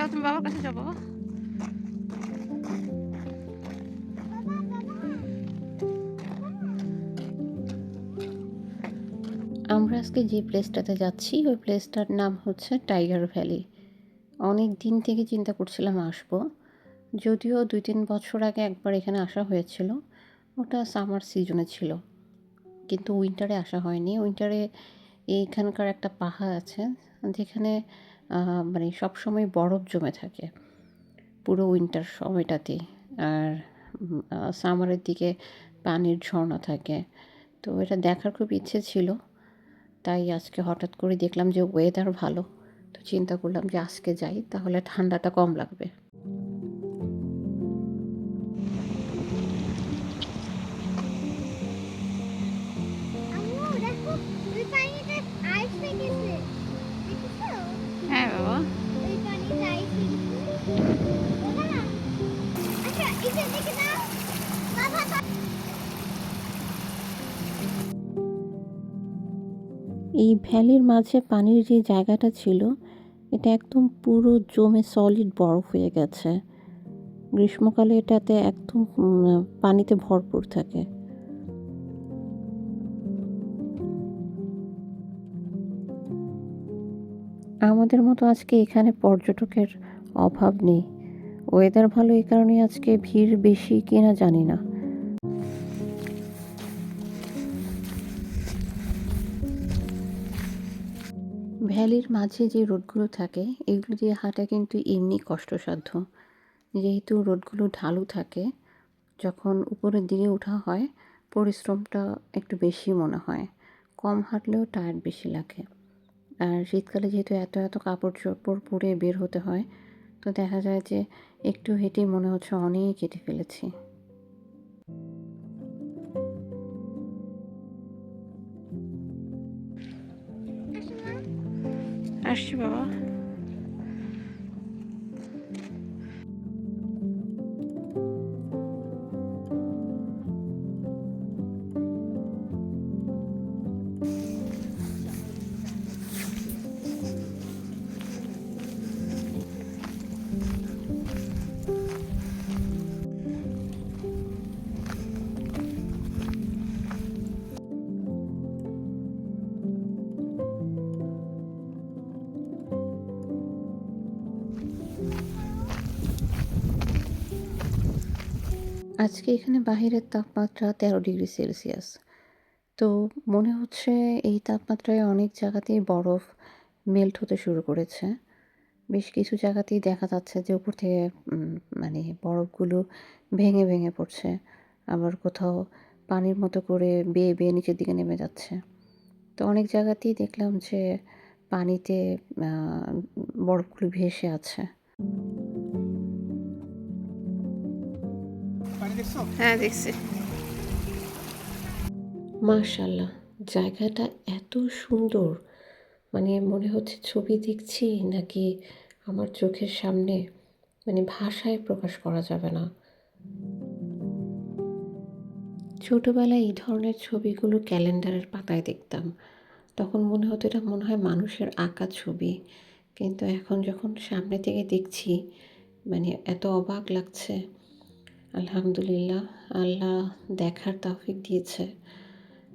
যাও, তুমি বাবার কাছে যাও আমরা আজকে যে প্লেসটাতে যাচ্ছি, ওই প্লেসটার নাম হচ্ছে টাইগার ভ্যালি অনেক দিন থেকে চিন্তা করছিলাম আসব। যদিও দুই তিন বছর আগে একবার এখানে আসা হয়েছিল। ওটা সামার সিজনে ছিল। কিন্তু উইন্টারে আসা হয়নি। উইন্টারে এইখানকার একটা পাহাড় আছে, যেখানে মানে সবসময় বরফ জমে থাকে। পুরো উইন্টার সময়টাতে। আর সামারের দিকে পানির ঝর্ণা থাকে। তো এটা দেখার খুব ইচ্ছে ছিল। তাই আজকে হঠাৎ করে দেখলাম যে ওয়েদার ভালো। তো চিন্তা করলাম যে আজকে যাই, তাহলে ঠান্ডাটা কম লাগবে। এই ভ্যালির মাঝে পানির যে জায়গাটা ছিল, এটা একদম পুরো জমে সলিড বরফ হয়ে গেছে। গ্রীষ্মকালে এটাতে একদম পানিতে ভরপুর থাকে। আমাদের মতো আজকে এখানে পর্যটকের অভাব নেই। ওয়েদার ভালো এই কারণে আজকে ভিড় বেশি কিনা জানি না। ভ্যালির মাঝে যে রোডগুলো থাকে, এগুলো দিয়ে হাঁটা কিন্তু এমনি কষ্টসাধ্য। যেহেতু রোডগুলো ঢালু থাকে, যখন উপরের দিকে ওঠা হয়, পরিশ্রমটা একটু বেশি মনে হয়। কম হাঁটলেও টায়ার্ড বেশি লাগে। আর শীতকালে যেহেতু এত এত কাপড় চোপড় পরে বের হতে হয়, তো দেখা যায় যে একটু হেঁটেই মনে হচ্ছে অনেক হেঁটে ফেলেছি। আসছি বাবা। আজকে এখানে বাহিরের তাপমাত্রা তেরো ডিগ্রি সেলসিয়াস। তো মনে হচ্ছে এই তাপমাত্রায় অনেক জায়গাতেই বরফ মেল্ট হতে শুরু করেছে। বেশ কিছু জায়গাতেই দেখা যাচ্ছে যে উপর থেকে মানে বরফগুলো ভেঙে ভেঙে পড়ছে। আবার কোথাও পানির মতো করে বেয়ে বেয়ে নিচের দিকে নেমে যাচ্ছে। তো অনেক জায়গাতেই দেখলাম যে পানিতে বরফগুলো ভেসে আছে। হ্যাঁ দেখছি। মার্শাল্লাহ জায়গাটা এত সুন্দর। মানে মনে হচ্ছে ছবি দেখছি নাকি আমার চোখের সামনে মানে ভাষায় প্রকাশ করা যাবে না। ছোটোবেলায় এই ধরনের ছবিগুলো ক্যালেন্ডারের পাতায় দেখতাম। তখন মনে হতো এটা মনে হয় মানুষের আঁকা ছবি। কিন্তু এখন যখন সামনে থেকে দেখছি মানে এত অবাক লাগছে। আলহামদুলিল্লাহ, আল্লাহ দেখার তৌফিক দিয়েছে।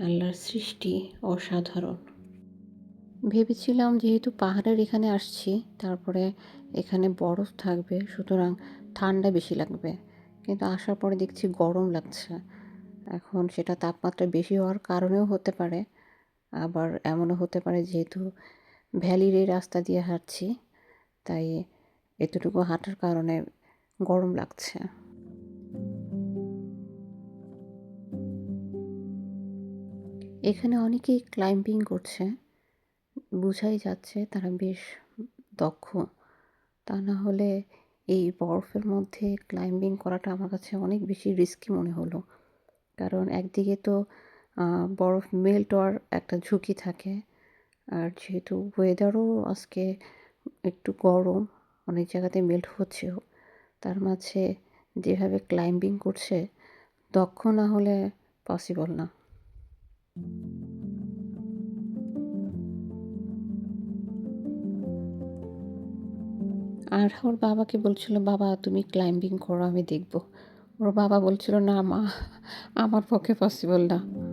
আল্লাহর সৃষ্টি অসাধারণ। ভেবেছিলাম যেহেতু পাহাড়ের এখানে আসছি, তারপরে এখানে বরফ থাকবে, সুতরাং ঠান্ডা বেশি লাগবে। কিন্তু আসার পরে দেখছি গরম লাগছে। এখন সেটা তাপমাত্রা বেশি হওয়ার কারণেও হতে পারে, আবার এমনও হতে পারে যেহেতু ভ্যালির এই রাস্তা দিয়ে হাঁটছি, তাই এতটুকু হাঁটার কারণে গরম লাগছে। এখানে অনেকেই ক্লাইম্বিং করছে। বোঝাই যাচ্ছে তারা বেশ দক্ষ। তা না হলে এই বরফের মধ্যে ক্লাইম্বিং করাটা আমার কাছে অনেক বেশি রিস্কি মনে হলো। কারণ একদিকে তো বরফ মেল্ট হওয়ার একটা ঝুঁকি থাকে। আর যেহেতু ওয়েদারও আজকে একটু গরম, অনেক জায়গাতে মেল্ট হচ্ছেও। তার মাঝে যেভাবে ক্লাইম্বিং করছে, দক্ষ না হলে পসিবল না। আর ওর বাবাকে বলছিল, বাবা, তুমি ক্লাইম্বিং করো, আমি দেখব। ওর বাবা বলছিল, না, মা, আমার পক্ষে পসিবল না।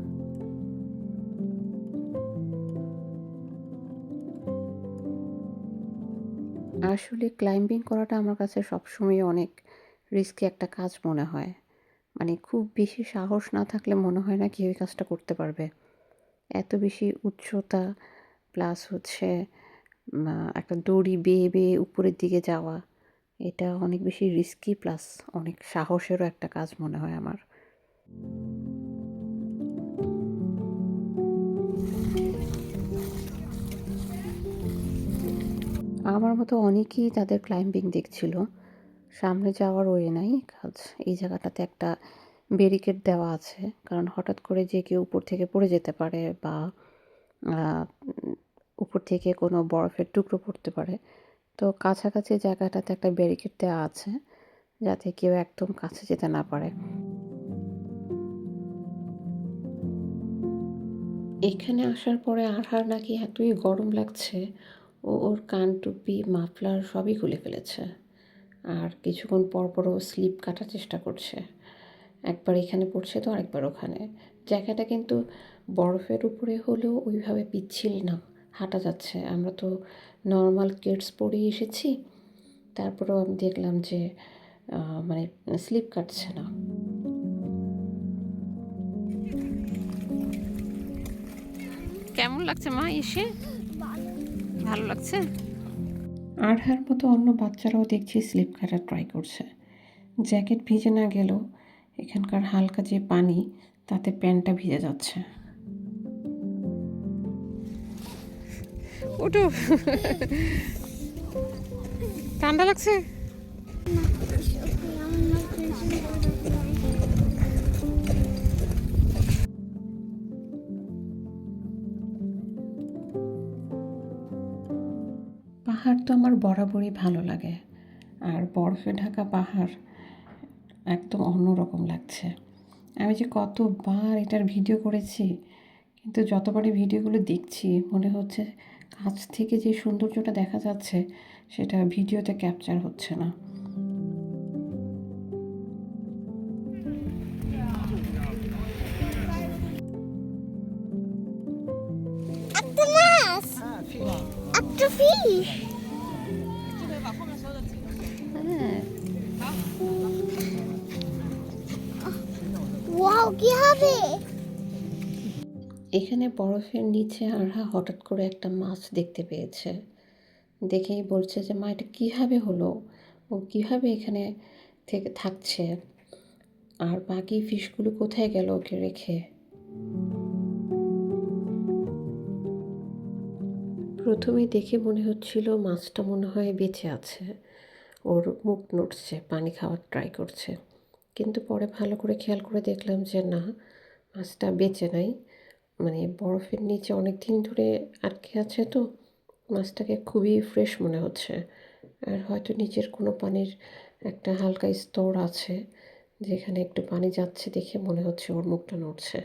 আসলে ক্লাইম্বিং করাটা আমার কাছে সবসময় অনেক রিস্কি একটা কাজ মনে হয়। মানে খুব বেশি সাহস না থাকলে মনে হয় না কেউ এই কাজটা করতে পারবে। এত বেশি উচ্চতা প্লাস হচ্ছে একটা দড়ি বেয়ে বেয়ে উপরের দিকে যাওয়া, এটা অনেক বেশি রিস্কি প্লাস অনেক সাহসেরও একটা কাজ মনে হয় আমার। আমার মতো অনেকেই তাদের ক্লাইম্বিং দেখছিল। সামনে যাওয়ার ওয়ে নাই। কাজ এই জায়গাটাতে একটা ব্যারিকেড দেওয়া আছে। কারণ হঠাৎ করে যে কেউ উপর থেকে পড়ে যেতে পারে বা উপর থেকে কোনো বরফের টুকরো পড়তে পারে। তো কাছাকাছি জায়গাটাতে একটা ব্যারিকেড দেওয়া আছে যাতে কেউ একদম কাছে যেতে না পারে। এখানে আসার পরে আরহার নাকি এতই গরম লাগছে ও ওর কান টুপি, মাফলার সবই খুলে ফেলেছে। আর কিছুক্ষণ পর পরও স্লিপ কাটার চেষ্টা করছে। একবার এখানে পড়ছে তো আরেকবার ওখানে। জায়গাটা কিন্তু বরফের উপরে হলেও ওইভাবে পিচ্ছিল না, হাঁটা যাচ্ছে। আমরা তো নর্মাল কেটস পরেই এসেছি। তারপরেও আমি দেখলাম যে মানে স্লিপ কাটছে না। কেমন লাগছে মা এসে? ভালো লাগছে? আরহার মতো অন্য বাচ্চারাও দেখছি স্লিপ কাটার ট্রাই করছে। জ্যাকেট ভিজে না গেলেও এখানকার হালকা যে পানি, তাতে প্যান্টটা ভিজে যাচ্ছে। ওটো ঠান্ডা লাগছে? তো আমার বরাবরই ভালো লাগে। আর বরফে ঢাকা পাহাড় একদম অন্যরকম লাগছে। আমি যে কতবার এটার ভিডিও করেছি, কিন্তু যতবারই ভিডিওগুলো দেখছি, মনে হচ্ছে কাছ থেকে যে সৌন্দর্যটা দেখা যাচ্ছে, সেটা ভিডিওতে ক্যাপচার হচ্ছে না। মাছ এখানে বরফের নিচে আরহা হঠাৎ করে একটা মাছ দেখতে পেয়েছে। দেখেই বলছে যে, মা, এটা কীভাবে হলো? ও কীভাবে এখানে থেকে থাকছে? আর বাকি ফিশগুলো কোথায় গেল ওকে রেখে? প্রথমে দেখে মনে হচ্ছিল মাছটা মনে হয় বেঁচে আছে। ওর মুখ নড়ছে, পানি খাওয়ার ট্রাই করছে। কিন্তু পরে ভালো করে খেয়াল করে দেখলাম যে, না, মাছটা বেঁচে নাই। মানে বরফের নিচে অনেক দিন ধরে আটকে আছে তো, মাছটাকে খুবই ফ্রেশ মনে হচ্ছে। আর হয়তো নিচের কোনো পানির একটা হালকা স্তর আছে, যেখানে একটু পানি যাচ্ছে দেখে মনে হচ্ছে ওর মুখটা নড়ছে।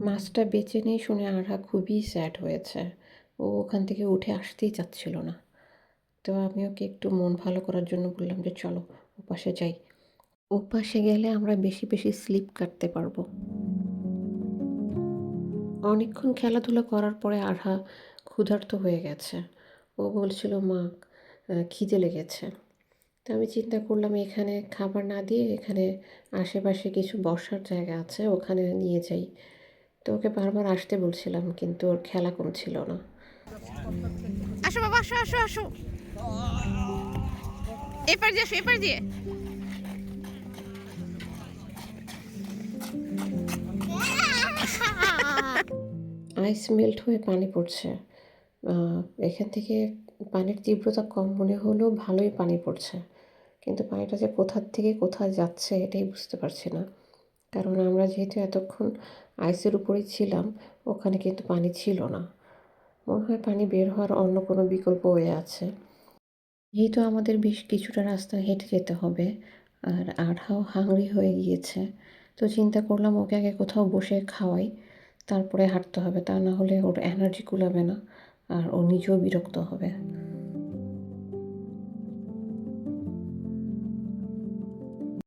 মাছটা বেঁচে নেই শুনে আরহা খুবই স্যাড হয়েছে। ও ওখান থেকে উঠে আসতেই চাচ্ছিল না। তো আমি ওকে একটু মন ভালো করার জন্য বললাম যে, চলো ওপাশে যাই। ওপাশে গেলে আমরা বেশি বেশি স্লিপ কাটতে পারব। অনেকক্ষণ খেলাধুলা করার পরে আরহা ক্ষুধার্ত হয়ে গেছে। ও বলছিল, মা খিদে লেগেছে। তো আমি চিন্তা করলাম, এখানে খাবার না দিয়ে এখানে আশেপাশে কিছু বসার জায়গা আছে, ওখানে নিয়ে যাই। তো ওকে বারবার আসতে বলছিলাম, কিন্তু ওর খেলা কমছিল না। আসো বাবা, আসো আসো আসো। এপার দিয়ে আসো, এপার দিয়ে। আইস মেল্ট হয়ে পানি পড়ছে। এখান থেকে পানির তীব্রতা কম মনে হলেও ভালোই পানি পড়ছে। কিন্তু পানিটা যে কোথার থেকে কোথায় যাচ্ছে এটাই বুঝতে পারছি না। কারণ আমরা যেহেতু এতক্ষণ আইসের উপরেই ছিলাম, ওখানে কিন্তু পানি ছিল না। মনে হয় পানি বের হওয়ার অন্য কোনো বিকল্প হয়ে আছে। যেহেতু আমাদের বেশ কিছুটা রাস্তা হেঁটে যেতে হবে, আর আঠাও হাংরি হয়ে গিয়েছে, তো চিন্তা করলাম ওকে আগে কোথাও বসে খাওয়াই। তারপরে হাঁটতে হবে, তা না হলে ওর এনার্জি কুলাবে না আর ও নিজেও বিরক্ত হবে।